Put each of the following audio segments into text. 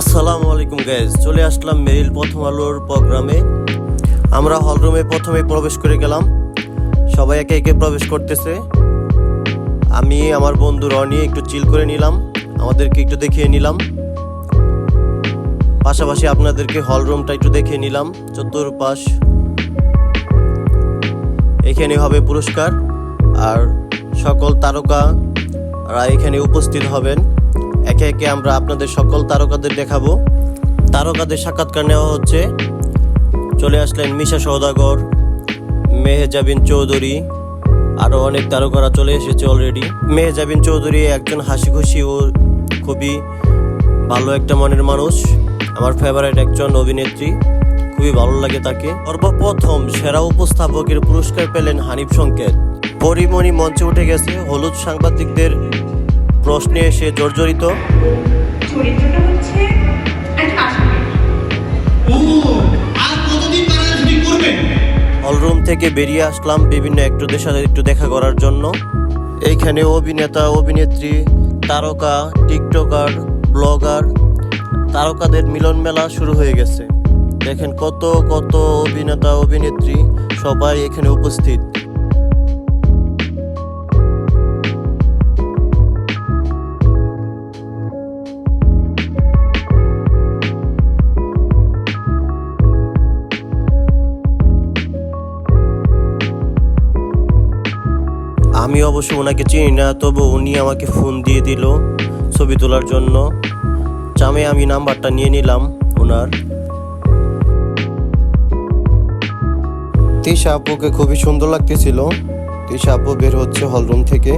আসসালামু আলাইকুম গাইজ চলে আসলাম মেরিল প্রথম আলোর প্রোগ্রামে। আমরা হলরুমে প্রথমে প্রবেশ করে গেলাম। সবাই একে একে প্রবেশ করতেছে। আমি, আমার বন্ধু রনি একটু চিল করে নিলাম। আমাদেরকে একটু দেখিয়ে নিলাম। পাশাপাশি আপনাদেরকে হলরুমটা একটু দেখিয়ে নিলাম। চতুর্পাশ। এখানে হবে পুরস্কার। আর সকল তারকারা এখানে উপস্থিত হবেন। একে একে আমরা আপনাদের সকল তারকাদের দেখাবো। তারকাদের সাক্ষাৎকার নেওয়া হচ্ছে। চলে আসলেন মিশা সৌদাগর মেহেজাবিন চৌধুরী আরও অনেক তারকারা চলে এসেছে অলরেডি মেহেজাবিন চৌধুরী একজন হাসি খুশি ও খুবই ভালো একটা মনের মানুষ। আমার ফেভারিট একজন অভিনেত্রী। খুবই ভালো লাগে তাকে। সর্বপ্রথম সেরা উপস্থাপকের পুরস্কার পেলেন হানিফ সংকেত। পরিমণি মঞ্চে উঠে গেছে হলুদ সাংবাদিকদের প্রশ্নে এসে জর্জরিত। চরিত্রটা হচ্ছে হলরুম থেকে বেরিয়ে আসলাম বিভিন্ন অ্যাক্টরদের সাথে একটু দেখা করার জন্য। এইখানে অভিনেতা অভিনেত্রী তারকা টিকটকার ব্লগার তারকাদের মিলন মেলা শুরু হয়ে গেছে। দেখেন কত কত অভিনেতা অভিনেত্রী সবাই এখানে উপস্থিত। আমি অবশ্য ওনাকে চিনি না তবু উনি আমাকে ফোন দিয়ে দিল ছবি তোলার জন্য। চামে আমি নাম্বারটা নিয়ে নিলাম ওনার তিশা আপুকে খুবই সুন্দর লাগতেছিল। তিশা আপু বের হচ্ছে হলরুম থেকে।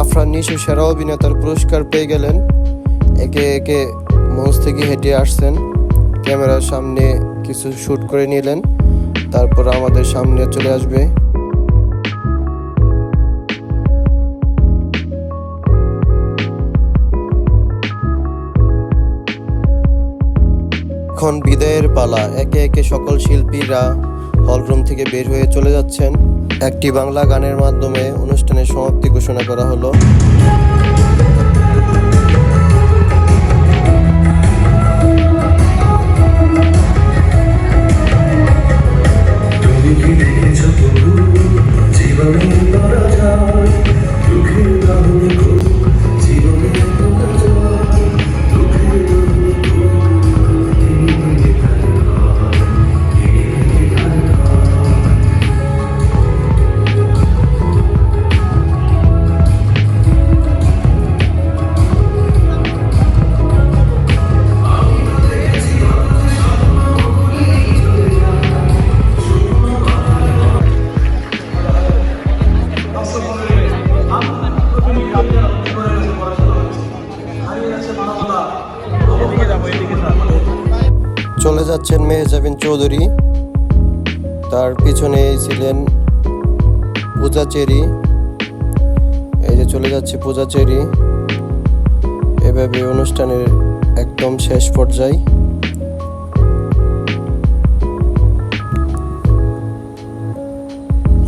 আফরান নিশু সেরা অভিনেতার পুরস্কার পেয়ে গেলেন। একে একে মঞ্চ থেকে হেঁটে আসছেন। ক্যামেরার সামনে কিছু শ্যুট করে নিলেন। তারপর আমাদের সামনে চলে আসবে। এখন বিদায়ের পালা। একে একে সকল শিল্পীরা হলরুম থেকে বের হয়ে চলে যাচ্ছেন। একটি বাংলা গানের মাধ্যমে অনুষ্ঠানের সমাপ্তি ঘোষণা করা হলো। জীবনে যাচ্ছেন মেহজাবিন চৌধুরী। তার পিছনে ছিলেন পূজা চেরি। এই যে চলে যাচ্ছে পূজা চেরি। এভাবে অনুষ্ঠানের একদম শেষ পর্যায়ে।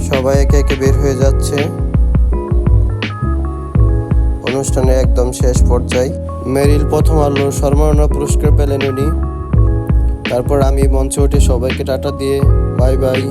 সবাই একে একে বের হয়ে যাচ্ছে। অনুষ্ঠানের একদম শেষ পর্যায়ে। মেরিল প্রথম আলো সম্মাননা পুরস্কার পেলেন উনি। তারপর আমি মঞ্চে উঠে সবাইকে টাটা দিয়ে বাই বাই।